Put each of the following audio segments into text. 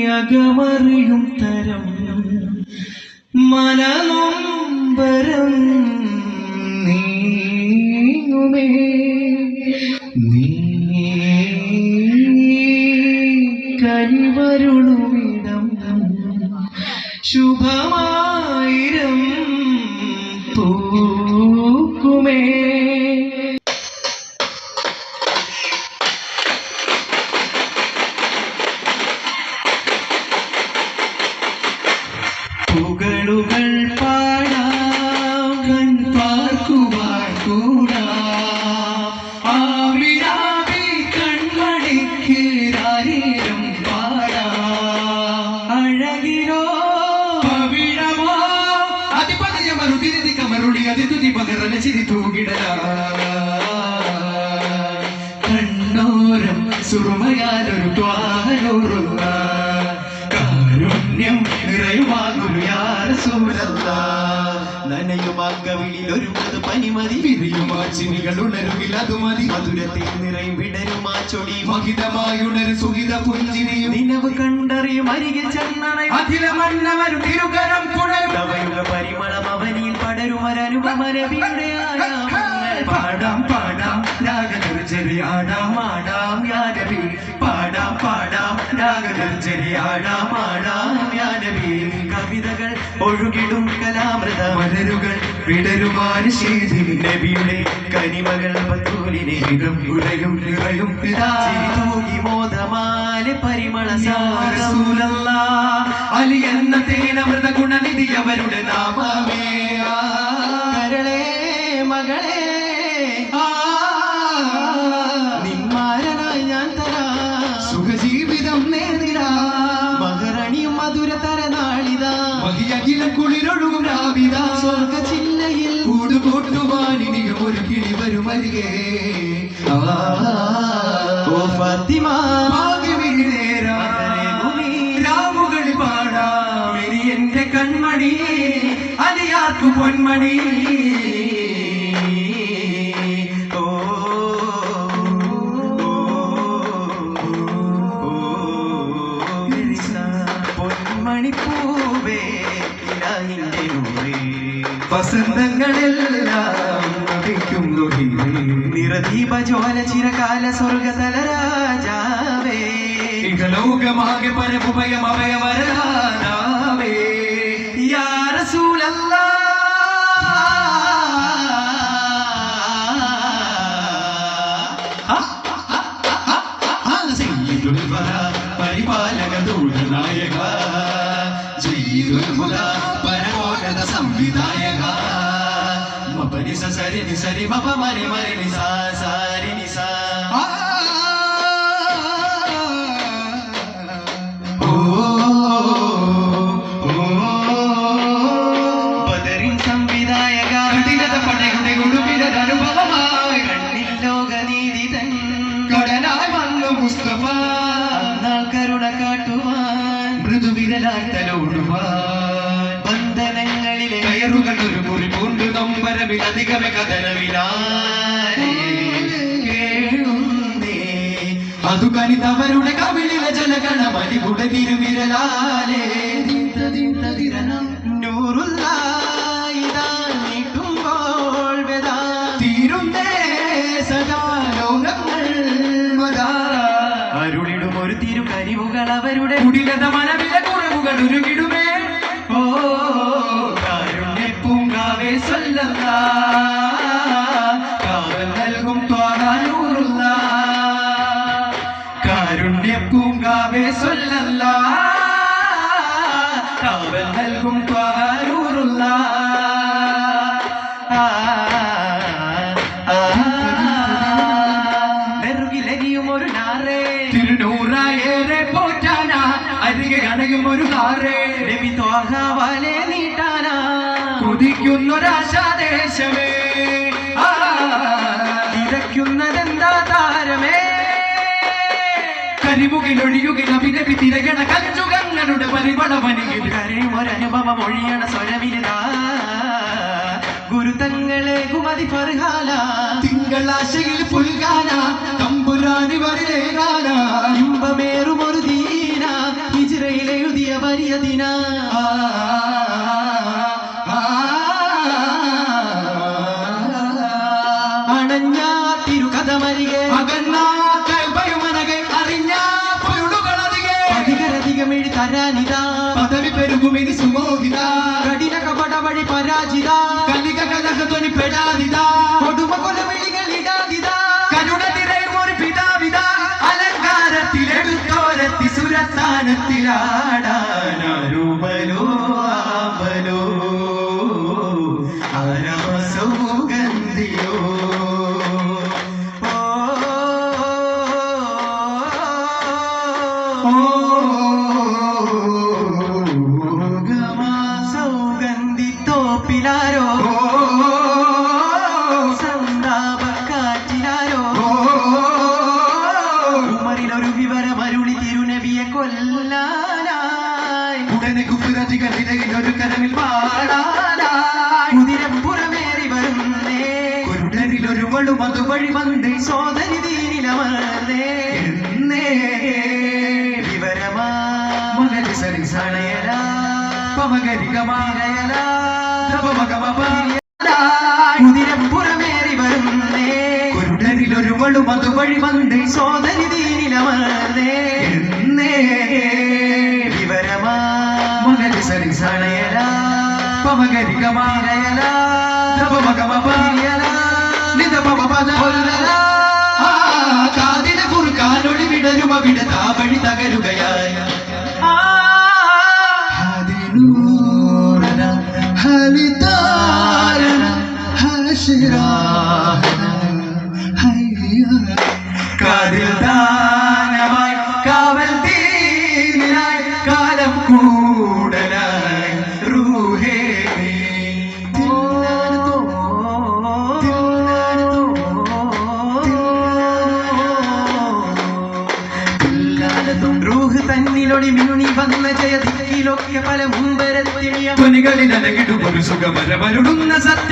നീയകമറിയും തരം മനനൊമ്പരം മൃദു പനിമതി വിരിയുമാ ചിനികൾ ഉണരുകിൽ അത് മതി. മധുരത്തിൽ നിറയും വിടരുമാ ചൊടി. മഹിതമായുണരു സുഹിത പുഞ്ചിരിയും. നിലവ് കണ്ടറിയും അരികിൽ ചെന്നണയും. അഖില മന്നവരും തിരുകരം പുണരും. നവയുഗ പരിമളം അവനിൽ പടരുമരനുപമരവിയുടെ ആയാമങ്ങൾ പാടാം പാടാം രാഗനിർജരി ആടാം ആടാം യാനവി. പാടാം പാടാം രാഗനിർജരി ആടാം ആടാം യാനവി. കവിതകൾ ഒഴുകിടും കലാമൃത മലരുകൾ വിടരുമാന് ശീതിനി നബിയുടെ കനിമകൾ സാരസൂലല്ല അലി എന്ന ഗുണനിധി അവരുടെ നാമമേ. മകളെ കുളിരൊഴുകും രാവിത സ്വർഗ ചില്ലയിൽ കൂടുകൂട്ടുവാൻ ഇനിയും ഒരു കിളി വരും അരികെ. ഓ ഫാത്തിമ. രാവുകളി പാടാ. എന്റെ കൺമണി. അലിയാർക്കു പൊന്മണി. प्रदीप ज्वल चिकाल स्वर्ग तल राजे लोक मागे पर उभय मवय वरदानावे या ബദറിൻ സംവിധായക കഠിനത പടയുടെ ഉടുപ്പിട അനുഭവമായി. കണ്ണിൽ ലോകനീതി തൻ കടലായി വന്നു മുസ്തഫ. കരുണ കാട്ടുവാൻ തലോടുവാൻ നൊമ്പരമിൽ അധികമേ കഥനവിലാലേ അതു കനിതവരുടെ കവിളിലെ ജനഗണ മലികുടെ തിരുവിരലാലേ. വെതാ തീരുന്നേ സദാ ലോകങ്ങൾ അരുളിടും ഒരു തിരുകരിവുകൾ അവരുടെ കുടിലത പൂങ്കാവേ സ്വല്ലല്ല കാവൽ നൽകും നെറുകിലരിയും ഒരു നാറേ. തിരുനൂറായേറെ കരിമുകിലൊഴിയുകിൽ അഭിനവി തിരകണ കഞ്ചുകങ്ങളുടെ പരിമളമണിയിൽ. കരയും ഒരനുഭവം ഒഴിയണ സ്വരവിരുതാ ഗുരുതങ്ങളെ കുമതി ഫർഹാല തിങ്കളാശയിൽ പുൽകാന തമ്പുരാനി ഖുറാനിവരിലെ ഇമ്പമേറുമൊരു ദീന ഹിജ്റയിൽ വരിയ ദിന. പെരുകുമിനി സുമോഹിത. കഠിന കപട വഴി പരാജിത. കലിക കലഹധ്വനി പെടാതിത. കൊടുമ കൊലവിളികൾ ഇടാതിതാ. കരുണ തിരയുമൊരു പിതാവിത. അലങ്കാരത്തിലെടുത്തോരത്തി സുരസ്ഥാനത്തിലാടാനാരൂപലോ ഓ സന്താപക്കാറ്റിലാരോ ഉമറിലൊരു വിവരം അരുളി തിരുനബിയെ കൊല്ലാനായി. ഉടനെ കുപ്പിരതികളിടയിൽ ഒരു കരമിൽ പാടാനായി. കുതിരം പുറമേറി വരുന്നേ. കുരുടരിൽ ഒരു വളും അതുവഴി വന്നേ സോദരി തീരിലമർന്നേ വിവരമാ. മകരി സരി സണയല പമകരികമാരയല കുതിരപ്പുറമേറി വരുന്നേ. കുരുടരിലൊരുവളും അതുവഴി വന്ന് സോദരി തീരിലമർന്നേ വിവരമാ. മകൾ സരി സണയല പമകരികമാനയല പമകമപായല നിത പമപദ കാതിനെ കുറുക്കാനൊളി വിടരുമ വിട താവഴി തകരുകയായ. ആ Krishna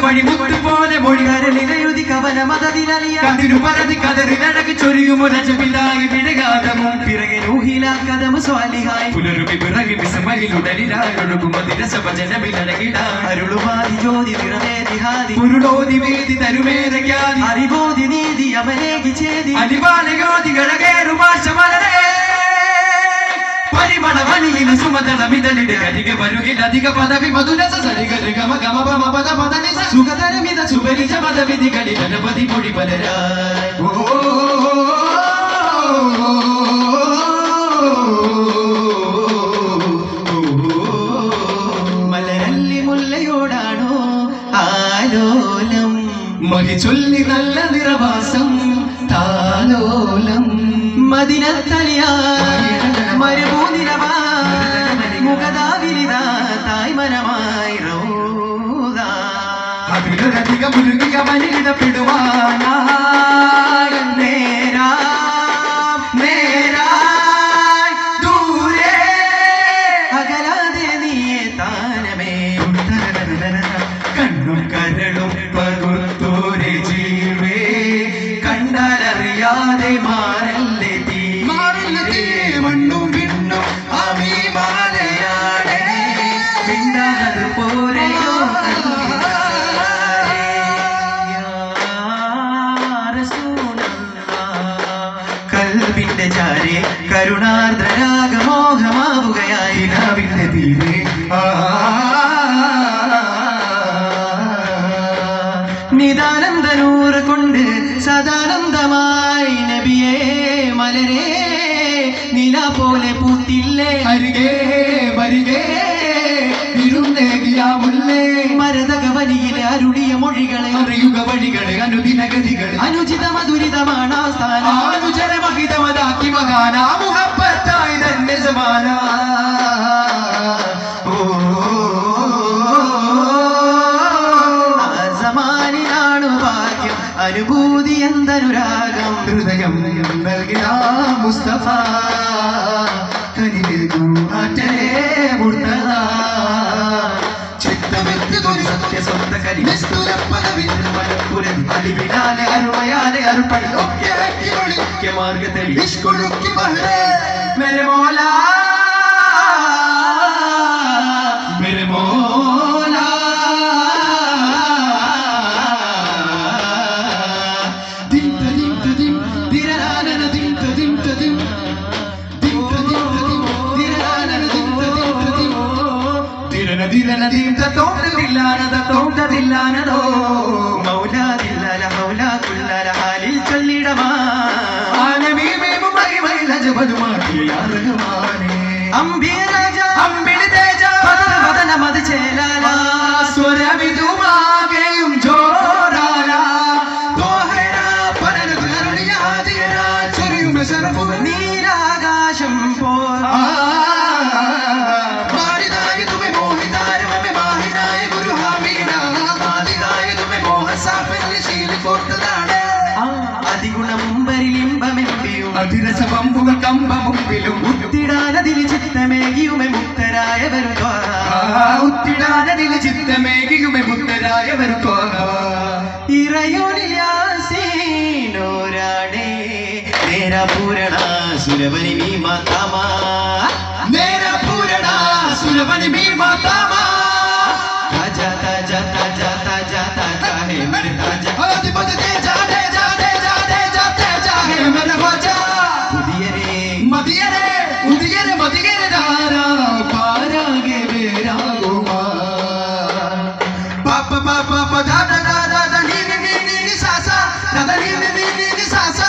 സത്യവഴി പോലെ മൊഴികാരൻ കരളിലെഴുതി കവല മതതിലലിയ കതിരു പരതി കതറിലഴകി ചൊരിയും ഒരജമില്ലായി വിടകാതമോ പിറകെ റൂഹില കഥമ സ്വാലിഹായി. പുലരുമി പിറകി അരുളുമാതി ജ്യോതി നിറവേദിഹാതി പുരുടോതി വേദി തരുമേരയ്ക്കാതി അറിവോതി നീതി അമലേകി ചേതി. അലിവാലയോതി ഗഴകേറുമാശമലരേ പരിമളമണിയിന് സുമതളമിതലിടെ കരികെ വരുകിൽ അധിക പദവി മധുരസ സരിഗ ഗമ ഗമ പമ പദ പദനി സ സുഖതരമിത സുപരിച പദവിധികളിൽ അനവധി പൊടി പലരായി മലരല്ലി മുല്ലയോടാണോ ആലോലം മകി ചൊല്ലി നല്ല നിറവാസം താലോലം മദിനത്തലിയ മരുഭൂനിരവാ മുഖദാവിലിത തായ്മനമായി റോദ. അതിലധികം മുരുകിയ മനിടപ്പെടുവാനായി ചാരെ കരുണാർദ്രരാഗമോഹമാവുകയായി നിലാവിന്റെ തീരെ. നിദാനന്ദനൂർ കൊണ്ട് സദാനന്ദമായി നബിയെ മലരെ നില പോലെ പൂത്തില്ലേ? അരികേ വരികേ ഇരുന്നേകിയാമുള്ളേ മരതകവലിയിലെ അരുളിയ മൊഴികളെ അറിയുക വഴികളെ അനുദിനഗതികളെ. അനുചിത മധുരിതമാണ് ആ സ്ഥാനം. മകാന മുഹബത്തായി തന്നെ സമാന ആ സമാനിനാണു ഭാഗ്യം അനുഭൂതി എന്തനുരാഗം ഹൃദയം നൽകിയ മുസ്തഫ. കനിവേകൂ ആറ്റലേ മുർത്തദ ചിത്തമെത്തിതൊരു സത്യ സ്വന്ത കരി നിസ്തുലപ്പദവിൽ മലപ്പുരം അടിവിനാലെ അരുമയാലെ അരുപ്പണി ഒക്കെ ഒക്കെ മാർഗത്തടി ഇഷ്കുഴുക്കി തോട്ടതില്ലാനത തോട്ടതില്ലാനതോ മൗലാതില്ലാല മൗലാ കുല്ലാല ഹാലിൽ ചൊല്ലിടമാ. അംബിയ രാജ അമ്പിളി തേജ മത മത് ചേലാല. സ്വരവിധുമാകെയും അതിഗുണമുമ്പരിൽ ഇമ്പമെമ്പിയും അതിരസ പമ്പുകൾ കമ്പ മുമ്പിലും ഉത്തിടാനതിൽ ചിത്തമേകിയുമെ മുക്തരായവരുദ്വാ ഉത്തിടാനതിൽ ചിത്തമേകിയുമെ മുക്തരായവർ ഇറയോനിയാസീനോരാടേ നേരാ പൂരണ സുരവനി മീ മാതാമാ നേര പൂരണ സുരവനി മീ മാതാമാ. സാ ദാ ദാ നീ നീ നീ നീ നീ സാ സാ